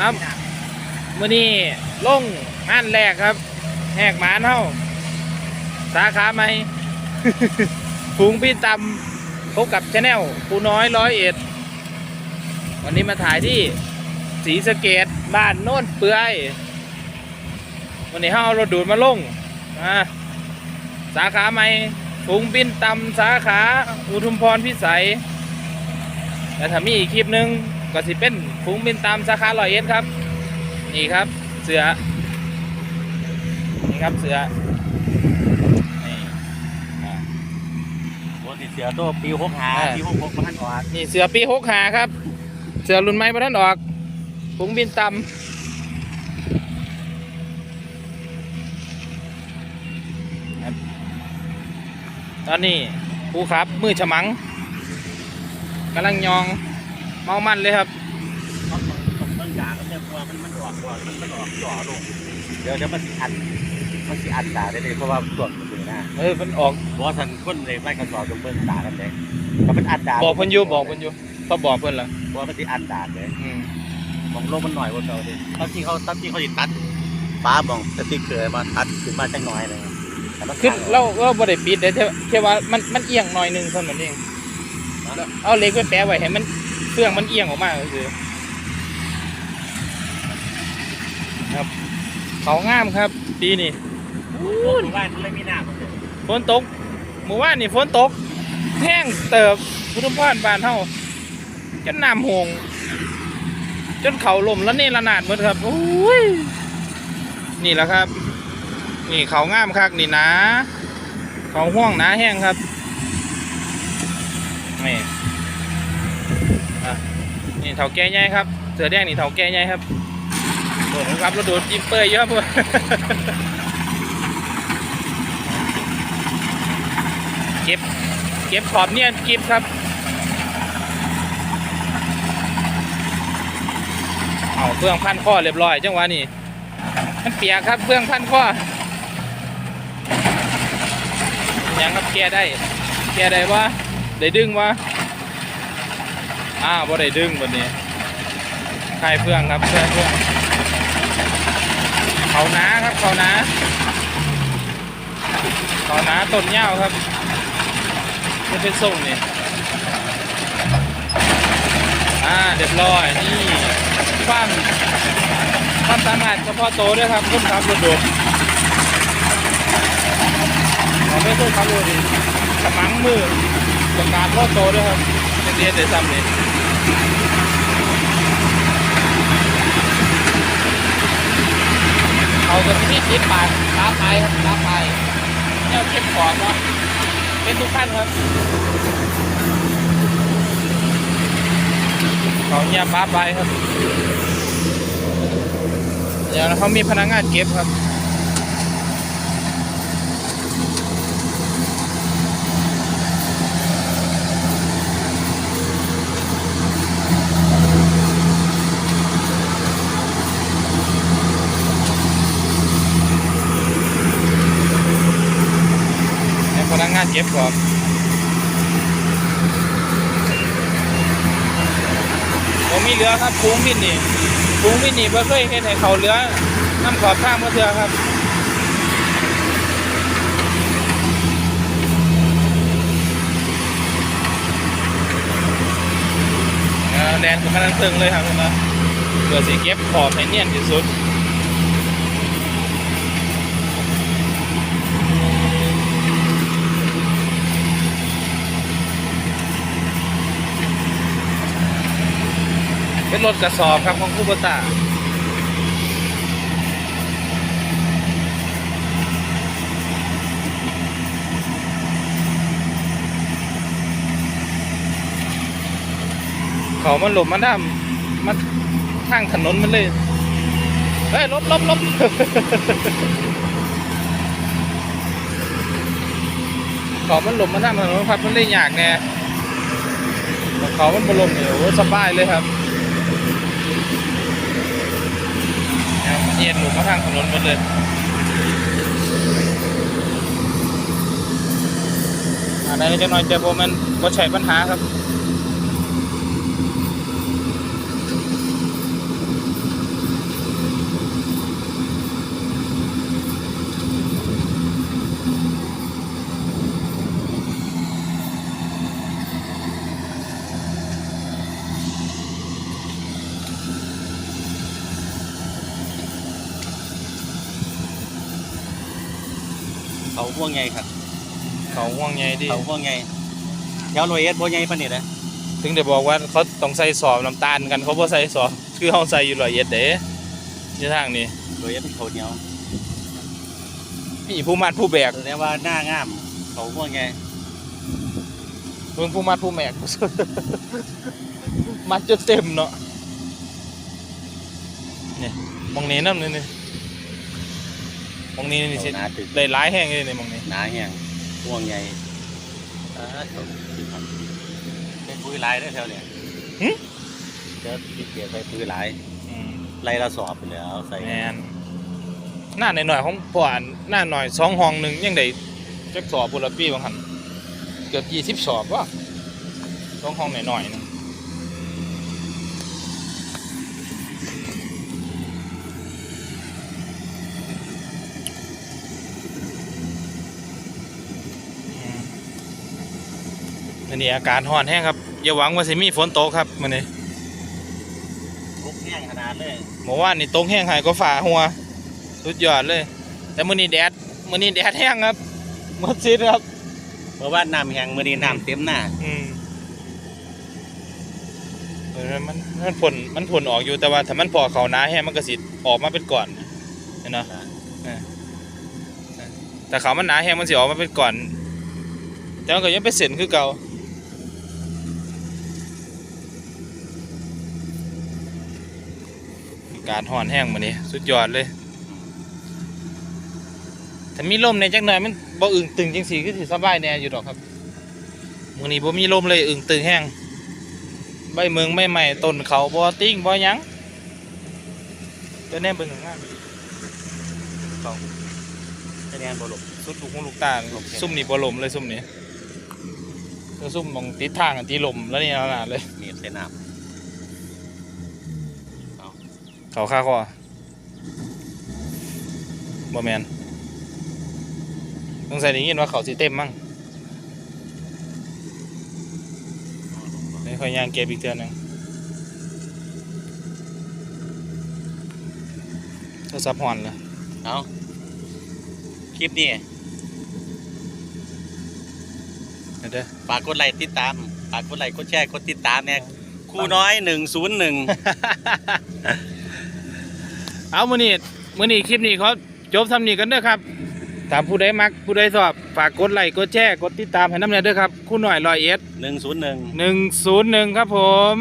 ครับมื่อนี้ลงงานแรกครับ แหกหมานเฮาสาขาใหมฝูงพี่ตำพบกับชาแนลปูน้อยร้อยเอ็ด วันนี้มาถ่ายที่สีสเกตบ้านโน่นเปื่อยวันนี้เฮาเอารถดูดมาลงอ่าสาขาใหม่ฝูงบินตำสาขาอุทุมพรพิสัยแล้วถ้ามีอีกคลิปหนึ่ง ก็สิเป็นฝูงบินตามสาขาลอยเอ็ดครับ นี่ครับเสือ นี่ครับเสือ นี่อ่าโอ้ติดเสือตัวปีหกหาอ่าปีหกหกมาท่านก่อนนี่เสือปีหกหาครับ เสือรุ่นใหม่มาท่านออกฝูงบินตำครับตอนนี้ผู้ครับมือฉมังกำลังยอง เมามันเลยครับต้องต้องต้องด่าก็เนี่ยกลัวมันมันออกกลัวมันมันออกจ่อลงเดี๋ยวเดี๋ยวมันสิอันมันสิอันด่าได้เลยเพราะว่าตัวมันอยู่หน้าเออมันออกเพราะว่าท่านคนเลยไม่กระสอบตรงเบิ้ลด่ากันเลยถ้ามันอันด่าบอกเพิ่นอยู่บอกเพิ่นอยู่เขาบอกเพิ่นละเพราะว่ามันสิอันด่าเลยอืมมองโลกมันหน่อยกว่าเราเลยตอนที่เขาตอนที่เขาติดตัดฟ้ามองสติ๊กเกอร์มาตัดขึ้นมาจังน้อยเลยแต่มันคือขงเราเราบ่ได้ปิดเด้แค่แค่ว่ามันมันเอียงหน่อยหนึงเท่านั้นเองแล้วเอาเหล็กไปแปะไว้ให้มัน เครื่องมันเอียงออกมาก็คือครับเขางามครับปีนี้พูดว่ามันไม่มีหน้ามฝนตกหมู่บ้านนี่ฝนตก แห้งเติบพุทธพรบ้านเฮาจนน้ำหงจนเขาล่มแล้วเนี่ระนาดหมดครับโอ้ยนี่แหละครับ นี่เขางามคักนี่นะเขาห่วงนาแห้งครับนี่ เถาแก่ใหญ่ครับ เสือแดงนี่เถาแก่ใหญ่ครับโดดครับแล้วโดดจิ้มเปยเยอะพวกเก็บเก็บขอบเนี่ยเก็บครับเอาเฟืองพันข้อเรียบร้อยจังหวะนี้มันเปียกครับเฟืองพันข้อยังครับแก้ได้แก้ได้วะได้ดึงวะ อ้าวบ่ได้ดึงบนนี้คลายเฟืองครับเฟืองเฟืองเขาหนาครับเขาหนาเขาหนาต้นยาวครับจะเป็นส่งนี่อ่าเรียบร้อยนี่ความความสามารถเฉพาะโตด้วยครับคนขับรถดดเราไม่ต้องขับรถดีกระมังมือประกาศพ่อโตด้วยครับ เรียนเดี๋ยวซ้ำนี่เอาตัวที่คิดปากตาไปครับตาไปเนี่ยเก็บของเนาะเป็นทุกขั้นครับเขาเงียบป้าไปครับ เดี๋ยวเขามีพนักงานเก็บครับ งานเก็บก่อนผมมีเรือครับฟูงวินนี่ฟูงวินนี่เพื่อเคยเห็นให้เขาเรือน้ำขอบข้างเพื่อเือครับแดนผมกำลังตึงเลยครับนะเพื่อสีเก็บขอบให้เนียนที่สุด เป็นรถกระสอบครับของคูโบตาเขามันหลบมันด้ามมันข้างถนนมันเลย เฮ้ยลบลบลบเขามันหลบมันด้ามถนนครับมันเลยยากแน่เขามันบลมเนี่ยโอ้สบายเลยครับ เย็นหลุมมาทางถนนหมดเลยอันนี้จะหน่อยเจอผมมันก็ใช้ปัญหาครับ เขาพวกไงครับ เขาห่วงใยดิเขาพวกไงแถวโรยเอสพวกไงปานนี่นะถึงได้บอกว่าเขาต้องใส่สอบน้ำตาลกันเขาบ่ใส่สอบคือเขาใส่อยู่ร้อยเอ็ดเด้ที่ทางนี้โรยเอสเป็นเขาเหนียวมีผู้มัดผู้แบกแสดงว่าหน้างาม เขาพวกไงเพิ่งผู้มัดผู้แบก มัดจนเต็มเนาะนี่มองนี้น้ำนี่นี่ มองนี้นี่สิเขาหนาตึก ได้หลายแห้งเลยนี่มองนี้หนาแห้งพวกไงอ่าเขาเป็นปุ้ยลายได้อแถวเนี่ยหึเดี๋ยวพี่เกียรไปปุ้ยลายอืมไล่ละสอบไปแล้วใส่แมนหน้าหน่อยๆของป่านหน้าหน่อยสองห้องหนึ่งยังได้จักสอบบุรปีบางหันเกือบยี่สิบสอบวะสองห้องหน่อยๆหนึง อันนี้อากาศร้อนแห้งครับอย่าหวังว่าสิมีฝนตกครับมันนี้ทุกแห้งขนาดเลยเมื่อวานนี่ตกแห้งหายก็ฝ่าหัว สุดยอดเลย แต่มื้อนี้แดดมื้อนี้แดดแห้งครับหมดสิทธิ์ครับเพราะว่าน้ำแห้งมือนี้น้ำเต็มหน้าอืมเออมันมันผลมันผลออกอยู่แต่ว่าถ้ามันพอเขาหนาแห้งมันก็สิออกมาเป็นก่อนเห็นเนาะแต่เขามันหนาแห้งมันสิออกมาเป็นก่อน แต่มันก็ยังเป็นเส้นคือเก่า การห่อนแห้งมื้อนี้สุดยอดเลยถ้ามีลมในจักหน่อยมันบ่อึ่งตึงจังสีก็สิสบายแน่อยู่ดอกครับมื้อนี้บ่มีลมเลยอึ่งตึงแห้งใบเมืองไม่ใหม่ต้นเขาบ่ติ้งบ่หยังเดี๋ยวแน่เบิ่งข้างล่างเขาคะแนนบลบสุดลูกหูลูกตาลมแค่ซุ่มนี่บ่ลมเลยซุ่มนี่แล้วซุ่มมองติดทางอันที่ลมแล้วนี่ขนาดเลยมีบใส่น้ เขาค่าคอบ่แม่นต้องใส่ได้ยินว่าเขาสิเต็มมั้งำไม่ค่อยย่างเก็บอีกเทื่อหนึงโทรศัพท์หอนเลยเอาคลิปนี้เดี๋ยวเด้อฝากกดไลค์ติดตามฝากกดไลค์กดแชร์กดติดตามเนี่ยครูน้อยหนึ่งศูนย์หนึ่ง เอามื้อนี้มื้อนี้คลิปนี้เขาจบทำนี้กันเด้อครับถามผู้ใดมักผู้ใดชอบฝากกดไลค์กดแชร์กดติดตามให้น้ำเนียเด้อครับคู่หน่อยรอยเอ็ดหนึ่งศูนย์หนึ่งหนึ่งศูนย์หนึ่งครับผม